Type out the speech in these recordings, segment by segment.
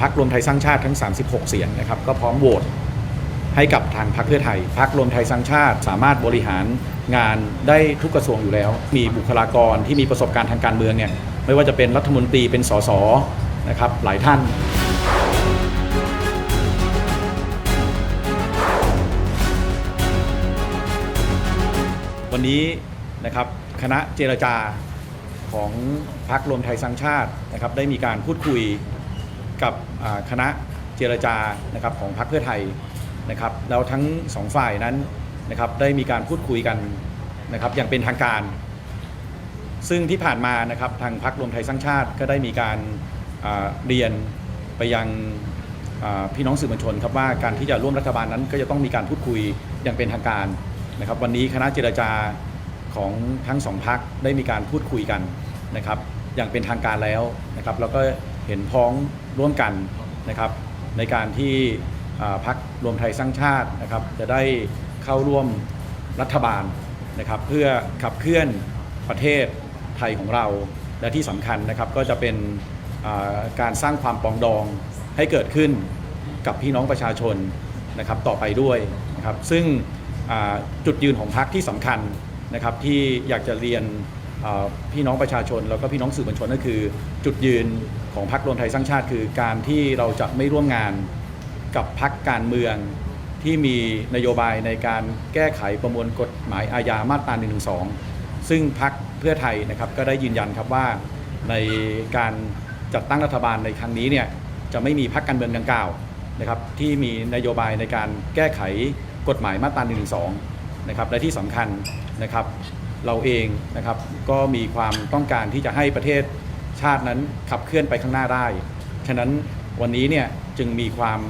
พักรวมไทยสร้างชาติทั้ง 36 เสียงนะครับก็พร้อมโหวตให้กับทางพรรคเพื่อไทยพรรครวมไทยสร้างชาติ สามารถบริหารงานได้ทุกกระทรวงอยู่แล้ว มีบุคลากรที่มีประสบการณ์ทางการเมืองเนี่ยไม่ว่าจะเป็นรัฐมนตรีเป็นสสนะครับหลายท่านวันนี้นะครับคณะเจรจาของพรรครวมไทยสร้างชาตินะครับได้มีการพูดคุย กับคณะเจรจานะครับของพรรคเพื่อไทยนะครับแล้วทั้งสองฝ่ายนั้นนะครับได้มีการพูดคุยกันนะครับอย่างเป็นทางการ ซึ่งที่ผ่านมานะครับทางพรรครวมไทยสร้างชาติก็ได้มีการเรียนไปยังพี่น้องสื่อมวลชนครับว่าการที่จะร่วมรัฐบาลนั้นก็จะต้องมีการพูดคุยอย่างเป็นทางการนะครับวันนี้คณะเจรจาของทั้งสองพักได้มีการพูดคุยกันนะครับอย่างเป็นทางการแล้วนะครับแล้วก็เห็นพ้อง ร่วมกันนะครับในการที่พักรวมไทยสร้างชาตินะครับจะได้เข้าร่วมรัฐบาลนะครับเพื่อขับเคลื่อนประเทศไทยของเรา และที่สำคัญนะครับก็จะเป็นการสร้างความปองดองให้เกิดขึ้นกับพี่น้องประชาชนนะครับต่อไปด้วยนะครับซึ่งจุดยืนของพรรคที่สำคัญนะครับที่อยากจะเรียน พี่น้องประชาชนแล้วก็พี่น้องสื่อมวลชนก็คือ จุดยืนของพรรครวมไทยสร้างชาติ คือการที่เราจะไม่ร่วมงานกับพรรคการเมืองที่มีนโยบายในการแก้ไขประมวลกฎหมายอาญามาตรา1นึซึ่งพรรคเพื่อไทยนะครับก็ได้ยืนยันครับว่าในการจัดตั้งรัฐบาลในครั้งนี้เนี่ยจะไม่มีพรรคการเมืองดังกล่าวนะครับที่มีนโยบายในการแก้ไขกฎหมายมาตรา1นึนะครับและที่สำคัญนะครับ เราเองนะครับ ก็มีความต้องการที่จะให้ประเทศชาตินั้นขับเคลื่อนไปข้างหน้าได้ ฉะนั้นวันนี้เนี่ยจึงมีความ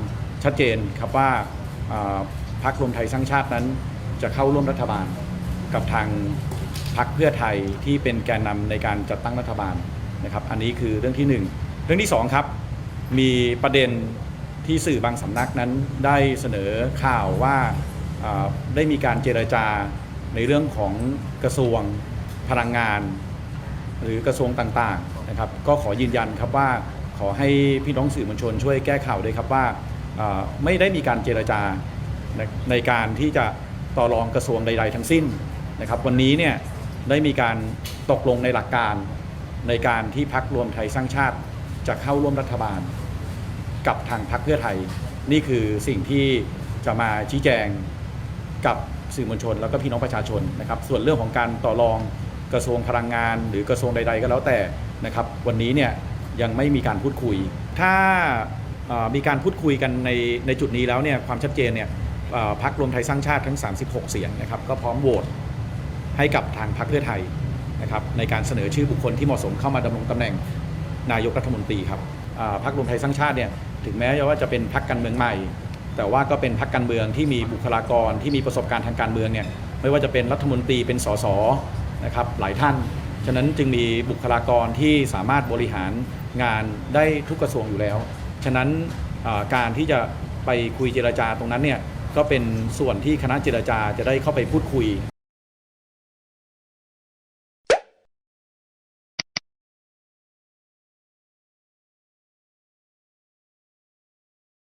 ชัดเจนครับว่าพรรครวมไทยสร้างชาตินั้น จะเข้าร่วมรัฐบาลกับทางพรรคเพื่อไทยที่เป็นแกนนำในการจัดตั้งรัฐบาลนะครับ อันนี้คือเรื่องที่หนึ่งเรื่องที่สองครับ มีประเด็นที่สื่อบางสำนักนั้นได้เสนอข่าวว่าอ่าได้มีการเจรจา ในเรื่องของกระทรวงพลังงาน หรือกระทรวงต่างๆนะครับ ก็ขอยืนยันครับว่าขอให้พี่น้องสื่อมวลชนช่วยแก้ข่าวด้วยครับว่าไม่ได้มีการเจรจาในในการที่จะต่อรองกระทรวงใด ๆ ทั้งสิ้นนะครับ วันนี้เนี่ยได้มีการตกลงในหลักการในการที่พักรวมไทยสร้างชาติจะเข้าร่วมรัฐบาล กับทางพรรคเพื่อไทย นี่คือสิ่งที่จะมาชี้แจง กับสื่อมวลชน แล้วก็พี่น้องประชาชนนะครับ ส่วนเรื่องของการต่อรองกระทรวงพลังงาน หรือกระทรวงใด ๆ ก็แล้วแต่นะครับ วันนี้เนี่ยยังไม่มีการพูดคุย ถ้ามีการพูดคุยกันในในจุดนี้แล้วเนี่ยความชัดเจนเนี่ยพรรครวมไทยสร้างชาติทั้ง 36 เสียงนะครับก็พร้อมโหวตให้กับทางพรรคเพื่อไทยนะครับในการเสนอชื่อบุคคลที่เหมาะสมเข้ามาดำรงตำแหน่งนายกรัฐมนตรีครับพรรครวมไทยสร้างชาติเนี่ยถึงแม้ว่าจะเป็นพรรคการเมืองใหม่ แต่ว่าก็เป็นพรรคการเมืองที่มีบุคลากรที่มีประสบการณ์ทางการเมืองเนี่ยไม่ว่าจะเป็นรัฐมนตรีเป็นสสนะครับหลายท่าน ฉะนั้นจึงมีบุคลากรที่สามารถบริหารงานได้ทุกกระทรวงอยู่แล้ว ฉะนั้นการที่จะไปคุยเจรจาตรงนั้นเนี่ยก็เป็นส่วนที่คณะเจรจาจะได้เข้าไปพูดคุย